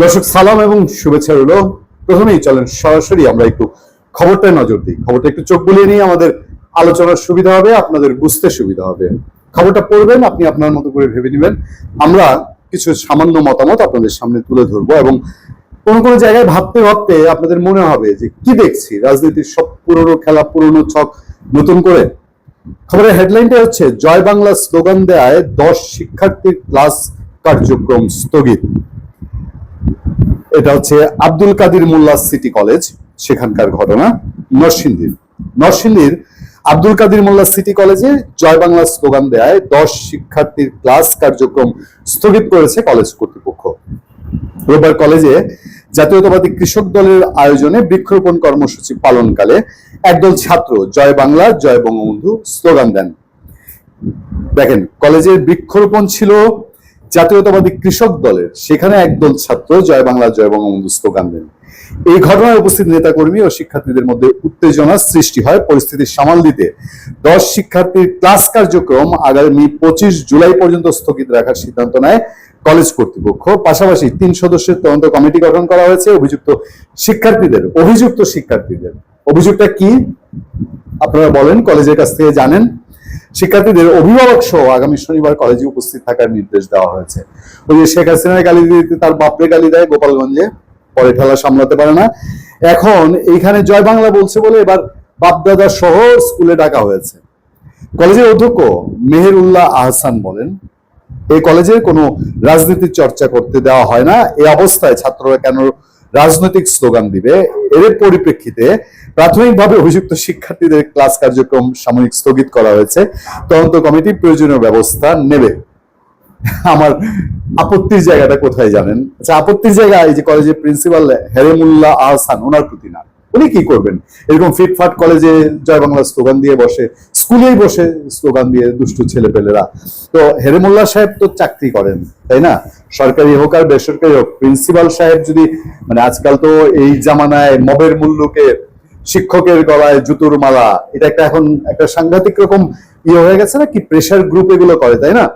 দর্শক, সালাম এবং শুভেচ্ছা রইল। প্রথমেই চলেন, সরাসরি আমরা একটু খবরটায় নজর দিই। খবরটা একটু চোখ বুলিয়ে নিয়ে আমাদের আলোচনার সুবিধা হবে, আপনাদের বুঝতে সুবিধা হবে। খবরটা পড়বেন, আপনি আপনার মতো করে ভেবে নেবেন। আমরা কিছু সামান্য মতামত আপনাদের সামনে তুলে ধরবো এবং কোনো কোনো জায়গায় ভাবতে ভাবতে আপনাদের মনে হবে যে কি দেখছি? রাজনীতির সব পুরনো খেলা, পুরনো ছক নতুন করে। খবরের হেডলাইনটা হচ্ছে, জয় বাংলা স্লোগান দেয় দশ শিক্ষার্থীর ক্লাস কার্যক্রম স্থগিত। এটা হচ্ছে আব্দুল কাদির মোল্লা সিটি কলেজ, সেখানকার ঘটনা নরসিংদীর। নরসিংদীর আব্দুল কাদির মোল্লা সিটি কলেজে জয় বাংলা স্লোগান দেয় দশ শিক্ষার্থীর ক্লাস কার্যক্রম স্থগিত করেছে কলেজ কর্তৃপক্ষ। রোববার কলেজে জাতীয়তাবাদী কৃষক দলের আয়োজনে বৃক্ষরোপণ কর্মসূচি পালনকালে একদল ছাত্র জয় বাংলা, জয় বঙ্গবন্ধু স্লোগান দেন। দেখেন কলেজের বৃক্ষরোপণ ছিল জাতীয়তাবাদী কৃষক দলের সেখানে একদল ছাত্র জয় বাংলা, জয় বঙ্গবন্ধু স্লোগান দেন এই ঘটনায় উপস্থিত নেতাকর্মী ও শিক্ষার্থীদের মধ্যে উত্তেজনার সৃষ্টি হয় পরিস্থিতি সামাল দিতে। দশ শিক্ষার্থীর ক্লাস কার্যক্রম আগামী পঁচিশ জুলাই পর্যন্ত স্থগিত রাখার সিদ্ধান্ত নেয় কলেজ কর্তৃপক্ষ। পাশাপাশি তিন সদস্যের তদন্ত কমিটি গঠন করা হয়েছে। অভিযুক্ত শিক্ষার্থীদের অভিযুক্ত শিক্ষার্থীদের। অভিযোগটা কি? আপনারা বলেন, কলেজের কাছ থেকে জানেন। শিক্ষার্থীদের অভিভাবক সহ আগামী শনিবার কলেজে উপস্থিত থাকার নির্দেশ দেওয়া হয়েছে। ওই যে শেখ হাসিনার গালি দিতে তার বাপরে গালি দেয় গোপালগঞ্জে, পরে ঠেলা সামলাতে পারে না। এখন এইখানে জয় বাংলা বলছে বলে এবার বাপদাদা সহ স্কুলে ডাকা হয়েছে। কলেজের অধ্যক্ষ মেহেরুল্লাহ আহসান বলেন, এই কলেজে কোনো রাজনীতির চর্চা করতে দেওয়া হয় না। এই অবস্থায় ছাত্ররা কেন রাজনৈতিক স্লোগান দিবে। এর পরিপ্রেক্ষিতে প্রাথমিকভাবে অভিযুক্ত শিক্ষার্থীদের ক্লাস কার্যক্রম সাময়িক স্থগিত করা হয়েছে। তদন্ত কমিটি প্রয়োজনীয় ব্যবস্থা নেবে। আমার আপত্তির জায়গাটা কোথায় জানেন? আচ্ছা আপত্তির জায়গা এই যে কলেজের প্রিন্সিপাল হেরেমুল্লাহ আহসান, ওনার প্রতি না। উনি কি করবেন? এরকম ফিটফাট কলেজে জয় বাংলা স্লোগান দিয়ে বসে, স্কুলেই বসে স্লোগান দিয়ে দুষ্টু ছেলেপেলেরা। তো হেরেমুল্লাহ সাহেব তো চাকরি করেন, তাই না? সরকারি হোক আর বেসরকারি হোক, প্রিন্সিপাল সাহেব যদি মানে আজকাল তো এই জামানায় মবের মূল্যকে শিক্ষকের গলায় জুতোর মালা, এটা একটা এখন একটা সাংঘাতিক রকম ইয়ে হয়ে গেছে না কি প্রেশার গ্রুপ এগুলো করে, তাই না?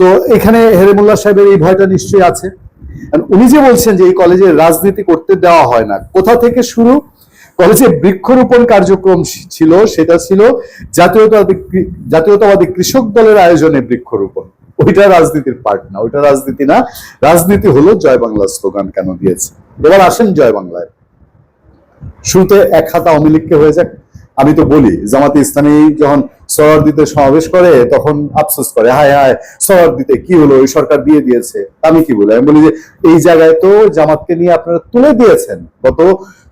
তো এখানে হেরেমুল্লাহ সাহেবের এই ভয়টা নিশ্চয়ই আছে। উনি যে বলছেন যে এই কলেজে রাজনীতি করতে দেওয়া হয় না, কোথা থেকে শুরু? কলেজে বৃক্ষরোপণ কার্যক্রম ছিল, সেটা ছিল জাতীয়তাবাদী জাতীয়তাবাদী কৃষক দলের আয়োজনে বৃক্ষরোপণ। ওইটা রাজনীতির পার্ট না, ওইটা রাজনীতি না। রাজনীতি হলো জয় বাংলা স্লোগান কেন দিয়েছে। এবার আসেন জয় বাংলায়। শুরুতে এক হাতা অমিলিককে হয়ে যাক। আমি তো বলি, জামাতে ইসলামী যখন সরার দিতে সমাবেশ করে, তখন আফসোস করে, হায় হায় সরার দিতে কি হলো? ওই সরকার দিয়ে দিয়েছে। আমি কি বলি? আমি বলি যে, এই জায়গায় তো জামাতকে নিয়ে আপনারা তুলে দিয়েছেন। গত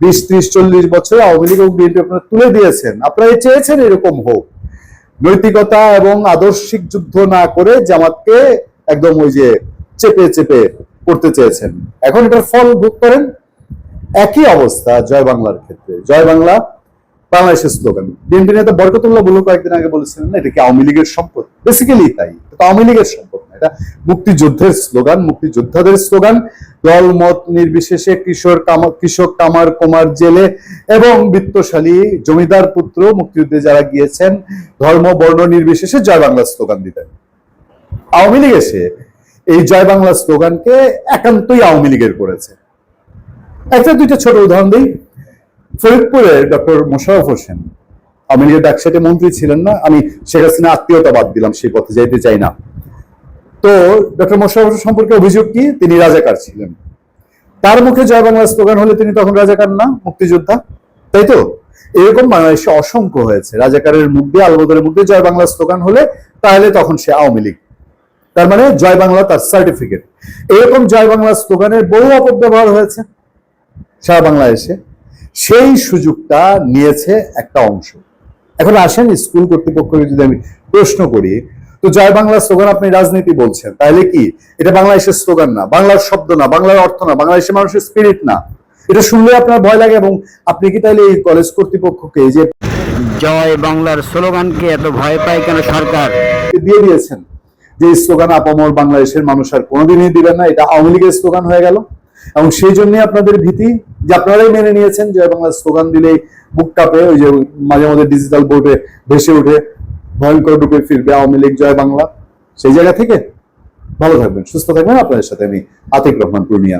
বিশ, ত্রিশ, চল্লিশ বছরে আওয়ামী লীগ এবং বিএনপি আপনারা তুলে দিয়েছেন। আপনারা চেয়েছেন এরকম হোক। নৈতিকতা এবং আদর্শিক যুদ্ধ না করে জামাতকে একদম ওই যে চেপে চেপে করতে চেয়েছেন। এখন এটার ফল ভোগ করেন একই অবস্থা জয় বাংলার ক্ষেত্রে। জয় বাংলা বাংলাদেশের স্লোগান বিএনপি নেতা বরকতুল্লাহ বলু কয়েকদিন আগে বলেছিলেন না, এটা কি আওয়ামী লীগের সম্পদ? বেসিক্যালি তাই। আওয়ামী লীগের সম্পদ না, এটা মুক্তিযুদ্ধের স্লোগান মুক্তিযোদ্ধাদের স্লোগান দল মত নির্বিশেষে কিশোর কৃষক কামার কুমার জেলে এবং বিত্তশালী জমিদার পুত্র মুক্তিযুদ্ধে যারা গিয়েছেন, ধর্ম, বর্ণ নির্বিশেষে জয় বাংলা স্লোগান দিতেন। আওয়ামী লীগ এসে এই জয় বাংলা স্লোগানকে একান্তই আওয়ামী লীগের করেছে। একটা দুইটা ছোট উদাহরণ দিই। ফরিদপুরে ডক্টর মোশারফ হোসেন। আওয়ামী লীগের ডাকসাইটে মন্ত্রী ছিলেন না, আমি শেখ হাসিনা আত্মীয়তা বাদ দিলাম সেই পথে, যাইতে চাই না। তো ডক্টর মোশারফ হোসেন সম্পর্কে অভিযোগ কি? তিনি রাজাকার ছিলেন। তার মুখে জয় বাংলা স্লোগান হলে তিনি তখন রাজাকার না, মুক্তিযোদ্ধা? তাই তো? এরকম বাংলাদেশে অসংখ্য হয়েছে। রাজাকারের মুখ দিয়ে আলবদরের মুখ দিয়ে জয় বাংলা স্লোগান হলে তাহলে তখন সে আওয়ামী লীগ। তার মানে জয় বাংলা তার সার্টিফিকেট এরকম জয় বাংলা স্লোগানের বহু অপব্যবহার হয়েছে সারা বাংলাদেশে। সেই সুযোগটা নিয়েছে একটা অংশ। এখন আসেন স্কুল কর্তৃপক্ষকে যদি আমি প্রশ্ন করি তো জয় বাংলা স্লোগান আপনি রাজনীতি বলছেন তাহলে কি? এটা বাংলাদেশের স্লোগান না বাংলার শব্দ না বাংলার অর্থ না বাংলাদেশের মানুষের স্পিরিট না। এটা শুনলে আপনার ভয় লাগে এবং আপনি কি তাহলে এই কলেজ কর্তৃপক্ষকে যে জয় বাংলার স্লোগানকে এত ভয় পায় কেন সরকার? দিয়ে দিয়েছেন যে এই স্লোগান আপামর বাংলাদেশের মানুষ আর কোনোদিনই দিবেন না এটা আওয়ামী লীগের স্লোগান হয়ে গেল। এবং সেই জন্য আপনাদের ভীতি যে আপনারাই মেনে নিয়েছেন জয় বাংলা স্লোগান দিলেই বুক কাপে ওই যে মাঝে মাঝে ডিজিটাল বোর্ডে ভেসে উঠে ভয়ঙ্কর রূপে ফিরবে আওয়ামী লীগ, জয় বাংলা। সেই জায়গা থেকে ভালো থাকবেন, সুস্থ থাকবেন। আপনাদের সাথে আমি আতিক রহমান পূর্ণিয়া।